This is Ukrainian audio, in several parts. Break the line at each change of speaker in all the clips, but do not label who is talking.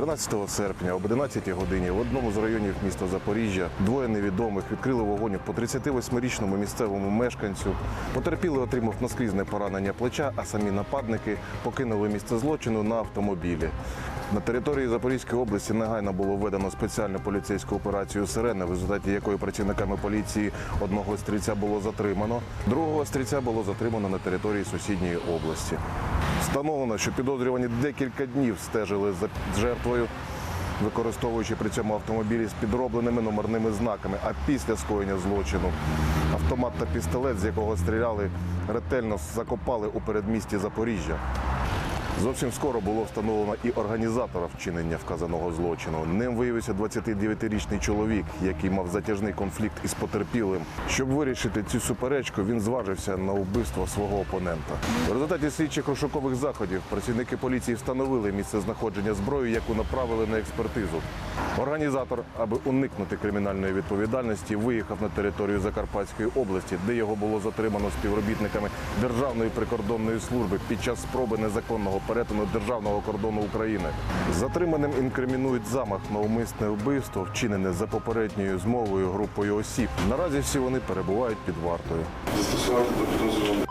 13 серпня об 11 годині в одному з районів міста Запоріжжя двоє невідомих відкрили вогонь по 38-річному місцевому мешканцю. Потерпілий отримав наскрізне поранення плеча, а самі нападники покинули місце злочину на автомобілі. На території Запорізької області негайно було введено спеціальну поліцейську операцію Сирена, в результаті якої працівниками поліції одного стрільця було затримано, другого стрільця було затримано на території сусідньої області. Встановлено, що підозрювані декілька днів стежили за жертвою, використовуючи при цьому автомобілі з підробленими номерними знаками. А після скоєння злочину автомат та пістолет, з якого стріляли, ретельно закопали у передмісті Запоріжжя. Зовсім скоро було встановлено і організатора вчинення вказаного злочину. Ним виявився 29-річний чоловік, який мав затяжний конфлікт із потерпілим. Щоб вирішити цю суперечку, він зважився на вбивство свого опонента. В результаті слідчих розшукових заходів працівники поліції встановили місце знаходження зброї, яку направили на експертизу. Організатор, аби уникнути кримінальної відповідальності, виїхав на територію Закарпатської області, де його було затримано співробітниками Державної прикордонної служби під час спроби незаконного перетину державного кордону України. Затриманим інкримінують замах на умисне вбивство, вчинене за попередньою змовою групою осіб. Наразі всі вони перебувають під вартою.
Застосувати до підозрюваних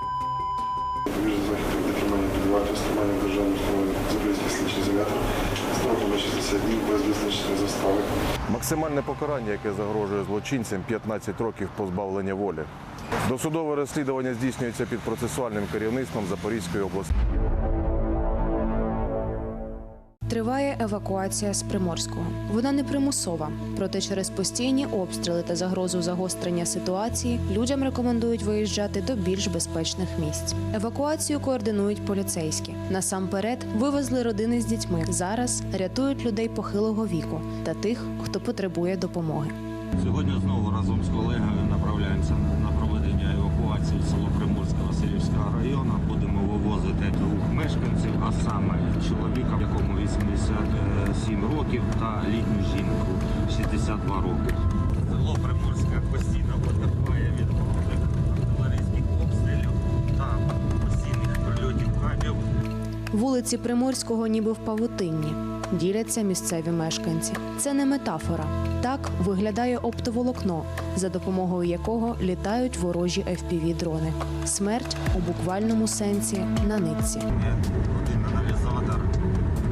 запобіжних заходів для тримання стримання державної установи Запорізький слідчий ізолятор строком на 60 днів без визначення застави.
Максимальне покарання, яке загрожує злочинцям 15 років позбавлення волі. Досудове розслідування здійснюється під процесуальним керівництвом Запорізької області.
Триває евакуація з Приморського. Вона не примусова, проте через постійні обстріли та загрозу загострення ситуації людям рекомендують виїжджати до більш безпечних місць. Евакуацію координують поліцейські. Насамперед вивезли родини з дітьми. Зараз рятують людей похилого віку та тих, хто потребує допомоги.
Сьогодні знову разом з колегою направляємося на проведення евакуації в село Приморське Васильівського району. Будемо вивозити двох мешканців, а саме чоловіка, якому 87 років, та літню жінку 62 роки. Село Приморське постійно потерпає від артилерійських обстрілів та постійних прильотів кабів.
Вулиці Приморського ніби в павутинні. Діляться місцеві мешканці. Це не метафора. Так виглядає оптоволокно, за допомогою якого літають ворожі fpv дрони Смерть у буквальному сенсі на нитці.
Один аналізатор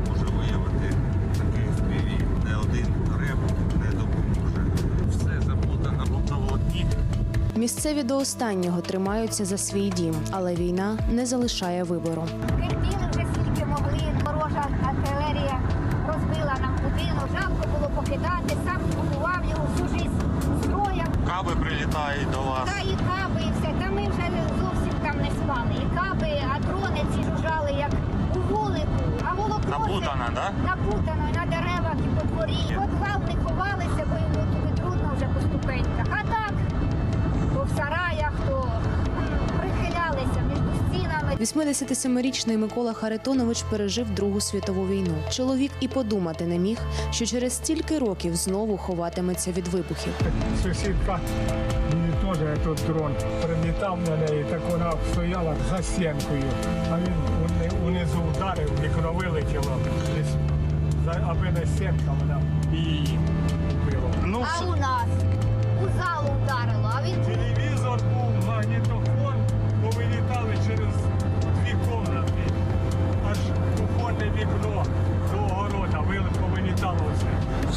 може виявити такий FPV. Не один реп не допоможе. Все заплутано в оптоволокні.
Місцеві до останнього тримаються за свій дім, але війна не залишає вибору.
Каби прилітають до вас.
Та і каби, і все. Та ми вже зовсім там не спали. І каби, а дрони ці жужжали як у вулику. А волокно
Напутано,
так?
да?
Напутано, на деревах і по дворі. Подвал не ховалися, бо йому туди трудно вже по ступеньках. А так, то в сараях, то
87-річний Микола Харитонович пережив Другу світову війну. Чоловік і подумати не міг, що через стільки років знову ховатиметься від вибухів.
Сусідка мені теж тут дрон прилітав на неї, так вона стояла за стінкою, а він унизу вдарив, вікно вилетіло. Аби не стінка, вона і її вбила. Ну,
А у нас у залу вдарило, а він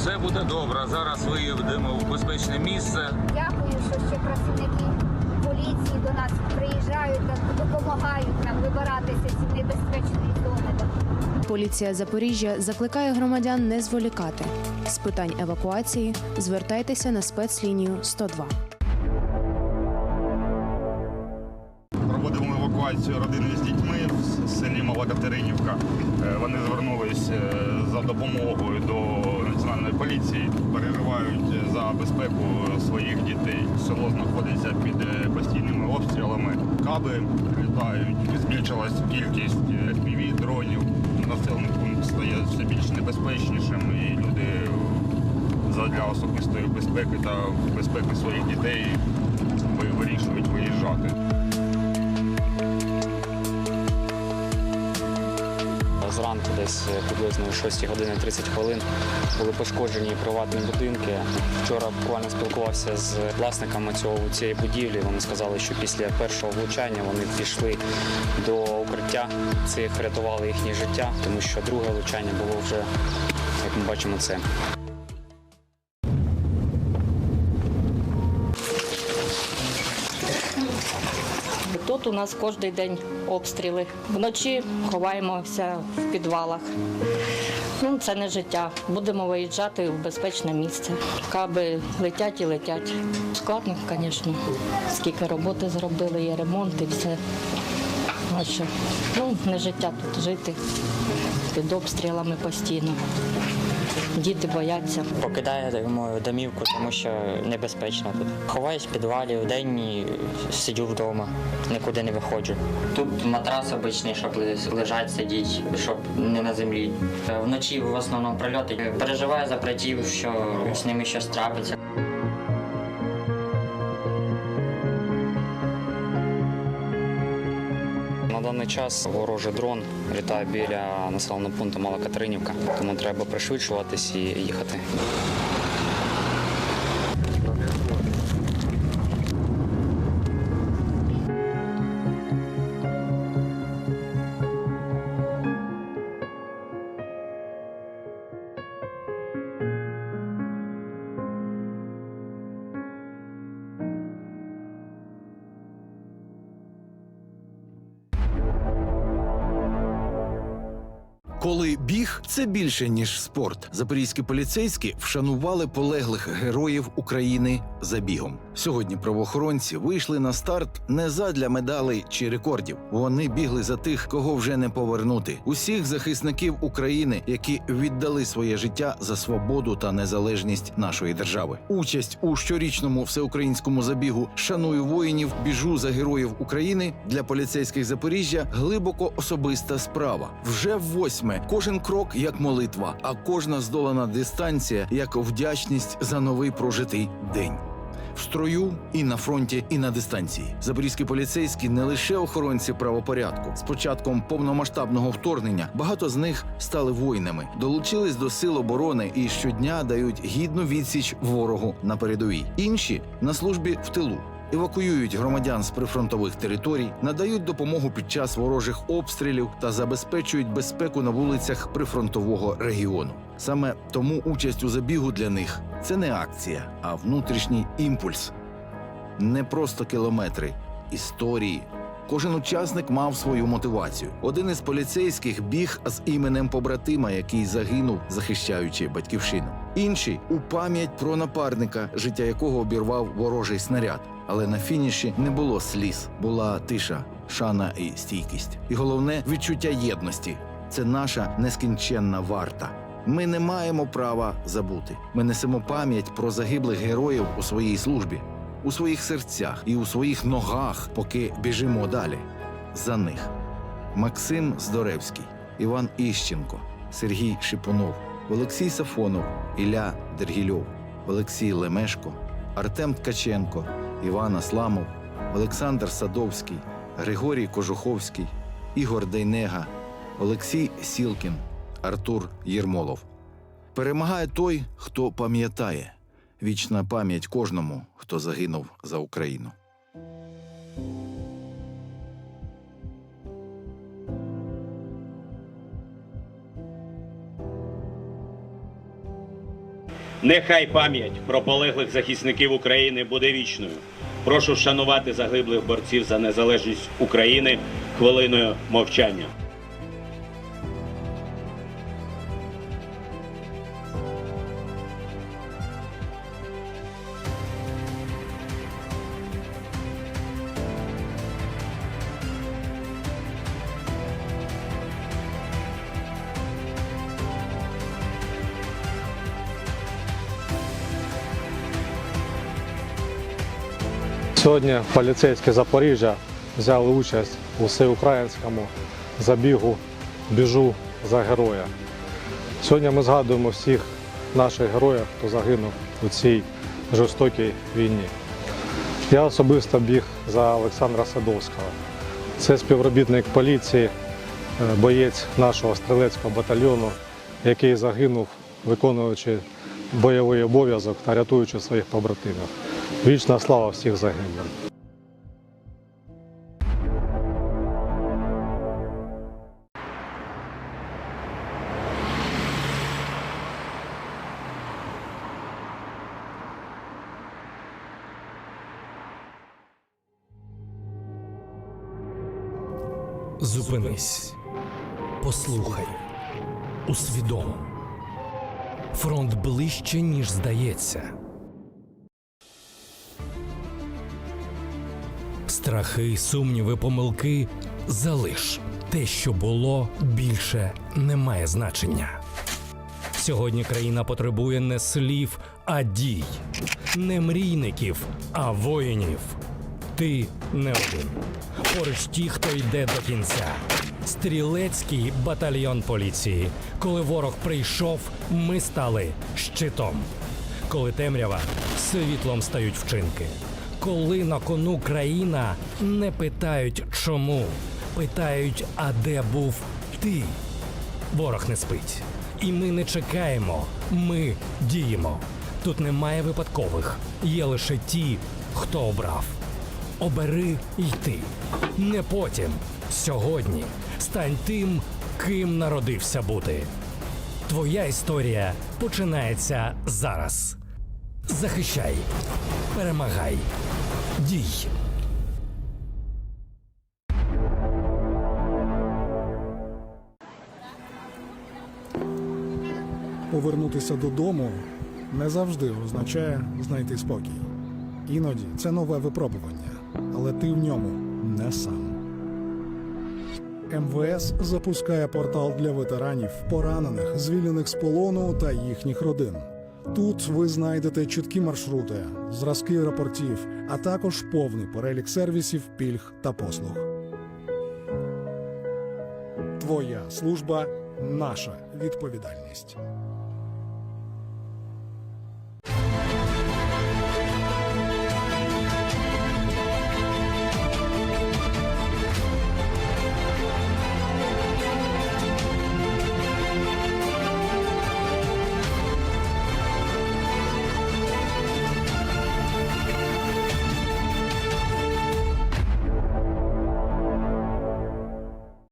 все.
Буде добре. Зараз виїдемо в безпечне місце.
дякую, що ще працівники поліції до нас приїжджають та допомагають нам вибиратися з цієї небезпечної зони.
Поліція Запоріжжя закликає громадян не зволікати. З питань евакуації звертайтеся на спецлінію 102.
Проводимо евакуацію родини з дітьми в селі Мала Катеринівка. Е, Вони звернулись е, за допомогою до національної поліції, за безпеку своїх дітей. Село знаходиться під е, постійними обстрілами. Каби літають, збільшилась кількість fpv дронів. Населений пункт стає все більш небезпечнішим, і люди задля особистої безпеки та безпеки своїх дітей вирішують виїжджати.
Зранку, десь приблизно о 6 години 30 хвилин, були пошкоджені приватні будинки. Вчора буквально спілкувався з власниками цього цієї будівлі. Вони сказали, що після першого влучання вони пішли до укриття. Цих рятували їхнє життя, тому що друге влучання було вже, як ми бачимо, це.
Тут у нас кожен день обстріли. Вночі ховаємося в підвалах. Ну, це не життя. Будемо виїжджати в безпечне місце. Каби летять і летять. Складно, звісно. Скільки роботи зробили, є ремонт і все. Що? Ну, не життя тут жити під обстрілами постійно. Діти бояться.
Покидаємо домівку, тому що небезпечно тут. Ховаюсь в підвалі в день і сиджу вдома, нікуди не виходжу. Тут матрас обичний, щоб лежать, сидіти, щоб не на землі. Вночі в основному прильоти. Переживаю за братів, що з ними щось трапиться.
Час ворожий дрон літає біля населеного пункту Мала Катеринівка, тому треба пришвидшуватись і їхати.
Коли біг це більше ніж спорт. Запорізькі поліцейські вшанували полеглих героїв України забігом. Сьогодні правоохоронці вийшли на старт не задля медалей чи рекордів. Вони бігли за тих, кого вже не повернути. Усіх захисників України, які віддали своє життя за свободу та незалежність нашої держави. Участь у щорічному всеукраїнському забігу Шаную воїнів, біжу за героїв України для поліцейських Запоріжжя глибоко особиста справа. Вже восьме кожен крок як молитва, а кожна здолана дистанція як вдячність за новий прожитий день. В строю і на фронті, і на дистанції. Запорізькі поліцейські не лише охоронці правопорядку. З початком повномасштабного вторгнення багато з них стали воїнами, долучились до сил оборони і щодня дають гідну відсіч ворогу на передовій. Інші на службі в тилу. Евакуюють громадян з прифронтових територій, надають допомогу під час ворожих обстрілів та забезпечують безпеку на вулицях прифронтового регіону. Саме тому участь у забігу для них це не акція, а внутрішній імпульс. Не просто кілометри, історії. Кожен учасник мав свою мотивацію. Один із поліцейських біг з іменем побратима, який загинув, захищаючи батьківщину. Інший у пам'ять про напарника, життя якого обірвав ворожий снаряд. Але на фініші не було сліз, була тиша, шана і стійкість. І головне відчуття єдності це наша нескінченна варта. Ми не маємо права забути. Ми несемо пам'ять про загиблих героїв у своїй службі, у своїх серцях і у своїх ногах, поки біжимо далі. За них Максим Здоревський, Іван Іщенко, Сергій Шипунов, Олексій Сафонов, Ілля Дергільов, Олексій Лемешко, Артем Ткаченко, Іван Асламов, Олександр Садовський, Григорій Кожуховський, Ігор Дейнега, Олексій Сілкін, Артур Єрмолов. Перемагає той, хто пам'ятає. Вічна пам'ять кожному, хто загинув за Україну.
Нехай пам'ять про полеглих захисників України буде вічною. Прошу вшанувати загиблих борців за незалежність України хвилиною мовчання.
Сьогодні поліцейські Запоріжжя взяли участь у всеукраїнському забігу Біжу за героя. Сьогодні ми згадуємо всіх наших героїв, хто загинув у цій жорстокій війні. Я особисто біг за Олександра Садовського. Це співробітник поліції, е, боєць нашого стрілецького батальйону, який загинув, виконуючи бойовий обов'язок та рятуючи своїх побратимів. Вічна слава всіх загиблим.
Зупинись. Послухай. Усвідом. Фронт ближче, ніж здається. Страхи, сумніви, помилки залиш. Те, що було, більше не має значення. Сьогодні країна потребує не слів, а дій, не мрійників, а воїнів. Ти не один. Поруч ті, хто йде до кінця. Стрілецький батальйон поліції. Коли ворог прийшов, ми стали щитом. Коли темрява, світлом стають вчинки. Коли на кону країна не питають чому, питають, а де був ти? Ворог не спить. І ми не чекаємо, ми діємо. Тут немає випадкових, є лише ті, хто обрав. Обери йти. Не потім. Сьогодні стань тим, ким народився бути. Твоя історія починається зараз. Захищай, перемагай, дій.
Повернутися додому не завжди означає знайти спокій. Іноді це нове випробування, але ти в ньому не сам. МВС запускає портал для ветеранів, поранених, звільнених з полону та їхніх родин. Тут ви знайдете чіткі маршрути, зразки рапортів, а також повний перелік сервісів, пільг та послуг. Твоя служба наша відповідальність.